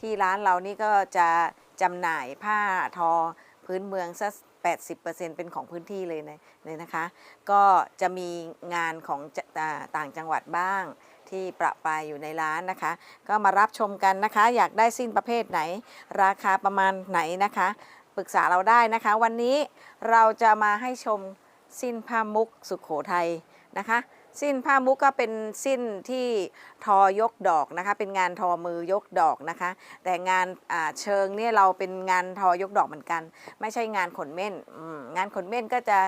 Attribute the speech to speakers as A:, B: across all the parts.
A: ที่ร้านเรานี่ก็จะจำหน่ายผ้าทอพื้นเมืองสัก80%เป็นของพื้นที่เลยนะเลยนะคะ ก็จะมีงานของจะอ่าต่างจังหวัดบ้าง ที่ประปรายอยู่ในร้านนะคะ ก็มารับชมกันนะคะ อยากได้สิ้นประเภทไหน ราคาประมาณไหนนะคะ ปรึกษาเราได้นะคะ วันนี้เราจะมาให้ชมสิ้นผ้ามุกสุขโขทัย นะคะ สิ้นผ้ามุกก็เป็นสิ้นที่ทอยกดอกนะคะ เป็นงานทอมือยกดอกนะคะ แต่งานเชิงเนี่ยเราเป็นงานทอยกดอกเหมือนกัน ไม่ใช่งานขนเม่นมงานขนเม่นก็จะ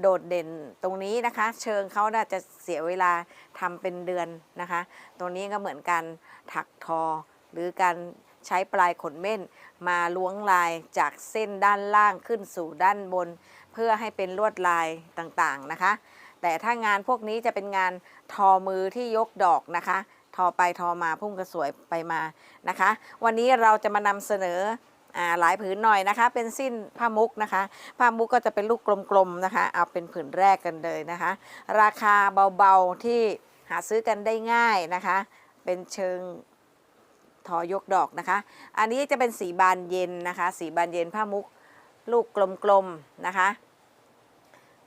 A: โดดเด่นตรงนี้นะคะ เชิงเขาน่าจะเสียเวลาทำเป็นเดือนนะคะ ตรงนี้ก็เหมือนการถักทอ หรือการใช้ปลายขนเม่นมาล้วงลายจากเส้นด้านล่างขึ้นสู่ด้านบน เพื่อให้เป็นลวดลายต่างๆนะคะ แต่ถ้างานพวกนี้จะเป็นงานทอมือที่ยกดอกนะคะ ทอไปทอมาพุ่งกระสวยไปมานะคะ วันนี้เราจะมานำเสนออหลายผืนหน่อยนะคะ เป็นสิ้นผ้ามุกนะคะ ผ้ามุกก็จะเป็นลูกกลมๆนะคะ เอาเป็นผืนแรกกันเลยนะคะ ราคาเบาๆที่หาซื้อกันได้ง่ายนะคะ เป็นเชิงทอยกดอกนะคะ อันนี้จะเป็นสีบานเย็นนะคะ สีบานเย็นผ้ามุกลูกกลมๆนะคะ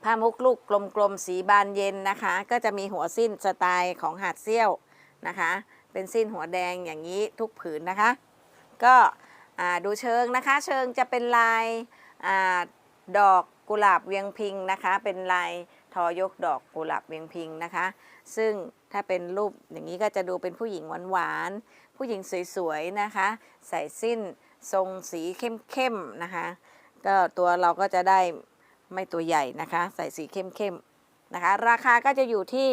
A: ผ้ามุกลูกกลมๆสีบานเย็นนะคะ ก็จะมีหัวสิ้นสไตล์ของหาดเซี่ยวนะคะ เป็นสิ้นหัวแดงอย่างนี้ทุกผืนนะคะ ก็ดูเชิงนะคะ เชิงจะเป็นลายอาดอกกุหลาบเวียงพิงนะคะ เป็นลายทอยกดอกกุหลาบเวียงพิงนะคะ ซึ่งถ้าเป็นรูปอย่างนี้ก็จะดูเป็นผู้หญิงหวานๆผู้หญิงสวยๆนะคะ ใส่สิ้นทรงสีเข้มๆนะคะ ก็ตัวเราก็จะได้ ไม่ตัวใหญ่นะคะ ใส่สีเข้มๆนะคะ ราคาก็จะอยู่ที่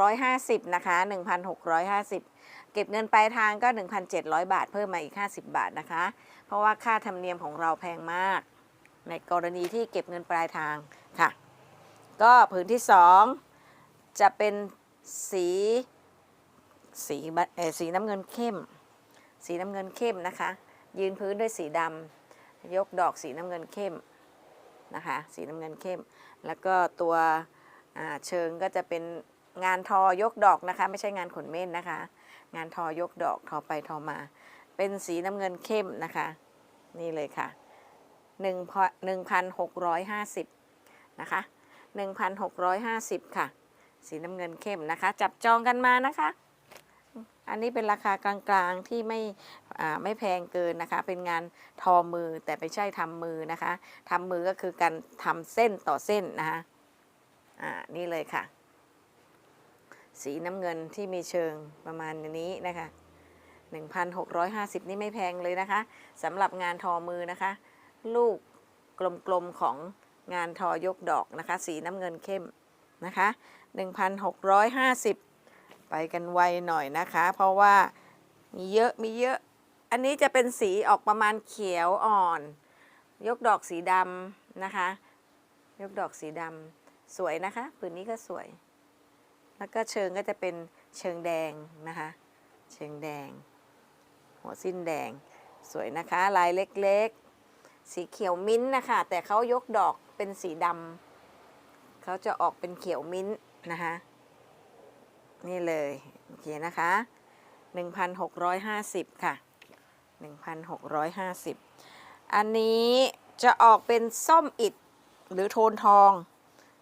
A: 1,650นะคะ1,650 เก็บเงินปลายทางก็ 1,700 บาท เพิ่มมาอีก 50 บาทนะคะ เพราะว่าค่าธรรมเนียมของเราแพงมาก ในกรณีที่เก็บเงินปลายทางค่ะ ก็ผืนที่ 2 จะเป็นสีสีสีน้ำเงินเข้ม สีน้ำเงินเข้มนะคะ ยืนพื้นด้วยสีดำยกดอกสีน้ำเงินเข้ม นะคะ สีน้ำเงินเข้ม แล้วก็ตัวเชิงก็จะเป็นงานทอยกดอกนะคะ ไม่ใช่งานขนเม่นนะคะ งานทอยกดอกทอไปทอมา เป็นสีน้ำเงินเข้มนะคะ นี่เลยค่ะหนึ่งหนึ่งพันหกร้อยห้าสิบนะคะหนึ่งพันหกร้อยห้าสิบค่ะ สีน้ำเงินเข้มนะคะ จับจองกันมานะคะ อันนี้เป็นราคากลางๆที่ไม่ ไม่แพงเกินนะคะ เป็นงานทอมือแต่ไม่ใช่ทำมือนะคะทำมือก็คือการทำเส้นต่อเส้นนะคะอ่านี่เลยค่ะ สีน้ำเงินที่มีเชิงประมาณนี้นะคะ 1,650 นี่ไม่แพงเลยนะคะสำหรับงานทอมือนะคะ ลูกกลมๆของงานทอยกดอกนะคะ สีน้ำเงินเข้มนะคะ 1,650 ไปกันไวหน่อยนะคะ เพราะว่ามีเยอะมีเยอะ อันนี้จะเป็นสีออกประมาณเขียวอ่อน ยกดอกสีดำนะคะ ยกดอกสีดำสวยนะคะผืนนี้ก็สวย แล้วก็เชิงก็จะเป็นเชิงแดงนะคะ เชิงแดง หัวสิ้นแดงสวยนะคะ ลายเล็กๆ สีเขียวมิ้นท์นะคะ แต่เขายกดอกเป็นสีดำเขาจะออกเป็นเขียวมิ้นท์นะคะนี่เลย โอเคนะคะ 1,650 ค่ะ 1,650 อันนี้จะออกเป็นส้มอิดหรือโทนทอง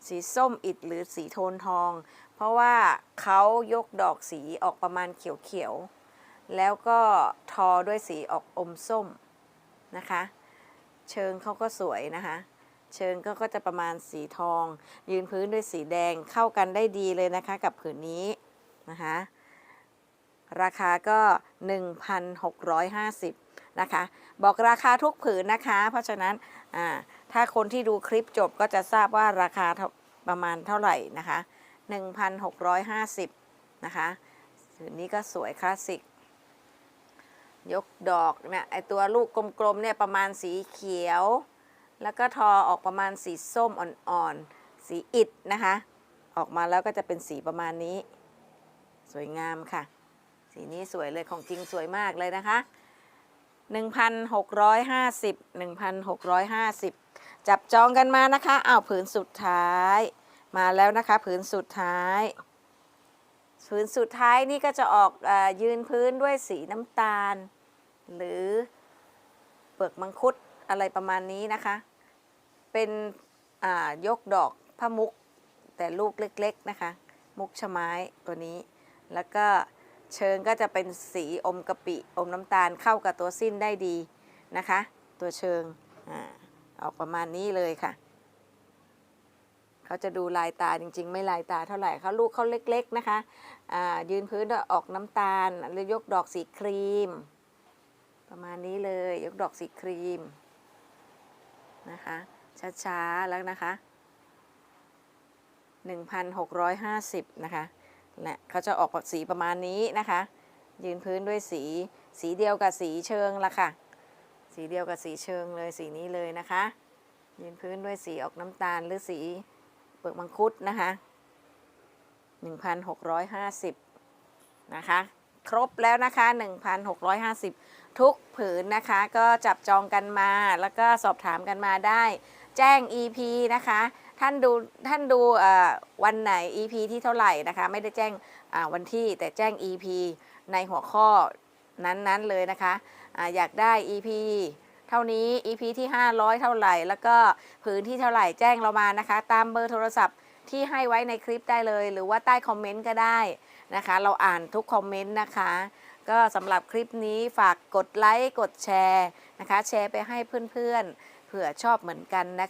A: สีส้มอิดหรือสีโทนทอง เพราะว่าเขายกดอกสีออกประมาณเขียวๆ แล้วก็ทอด้วยสีออกอมส้มนะคะ เชิงเขาก็สวยนะคะ เชิงก็ก็จะประมาณสีทอง ยืนพื้นด้วยสีแดงเข้ากันได้ดีเลยนะคะกับผืนนี้นะคะ ราคาก็ 1,650นะคะ บอกราคาทุกผืนนะคะ เพราะฉะนั้นถ้าคนที่ดูคลิปจบก็จะทราบว่าราคาเท่าประมาณเท่าไหร่นะคะ 1,650นะคะผืนนี้ก็สวยคลาสสิก ยกดอกเนี่ยไอตัวลูกกลมๆเนี่ยประมาณสีเขียว แล้วก็ทอออกประมาณสีส้มอ่อนๆ สีอิดนะคะ ออกมาแล้วก็จะเป็นสีประมาณนี้ สวยงามค่ะ สีนี้สวยเลยของจริงสวยมากเลยนะคะ 1,650 1,650 จับจองกันมานะคะอ้าวผืนสุดท้ายมาแล้วนะคะผืนสุดท้ายผืนสุดท้ายนี่ก็จะออกอยืนพื้นด้วยสีน้ำตาล หรือเปลือกมังคุดอะไรประมาณนี้นะคะ เป็นยกดอกพะมุกแต่ลูกเล็กๆนะคะ มุกชะไม้ตัวนี้แล้วก็ เชิงก็จะเป็นสีอมกะปิอมน้ำตาลเข้ากับตัวสิ้นได้ดีนะคะ ตัวเชิงอาออกประมาณนี้เลยค่ะ เขาจะดูลายตาจริง ๆ ไม่ลายตาเท่าไหร่เขาลูกเขาเล็ก ๆ นะคะอ่ายืนพื้นออกน้ำตาลหรือยกดอกสีครีม ประมาณนี้เลยยกดอกสีครีมนะคะช้าๆแล้วนะคะ 1,650 นะคะ นะเขาจะออกสีประมาณนี้นะคะ ยืนพื้นด้วยสีสีเดียวกับสีเชิงละค่ะ สีเดียวกับสีเชิงเลยสีนี้เลยนะคะ ยืนพื้นด้วยสีออกน้ำตาลหรือสีเปลือกมังคุดนะคะ 1,650 นะคะ ครบแล้วนะคะ 1,650 ทุกผืนนะคะก็จับจองกันมาแล้วก็สอบถามกันมาได้ แจ้ง EP นะคะ ท่านดูท่านดูวันไหน EP ที่เท่าไหร่นะคะ ไม่ได้แจ้งวันที่แต่แจ้ง EP ในหัวข้อนั้นๆเลยนะคะออยากได้ EP เท่านี้ EP ที่ 500 เท่าไหร่ แล้วก็ผืนที่เท่าไหร่แจ้งเรามานะคะ ตามเบอร์โทรศัพท์ที่ให้ไว้ในคลิปได้เลย หรือว่าใต้คอมเมนต์ก็ได้นะคะ เราอ่านทุกคอมเมนต์นะคะ ก็สำหรับคลิปนี้ฝากกดไลค์กดแชร์นะคะ แชร์ไปให้เพื่อนๆเผื่อชอบเหมือนกันนะคะ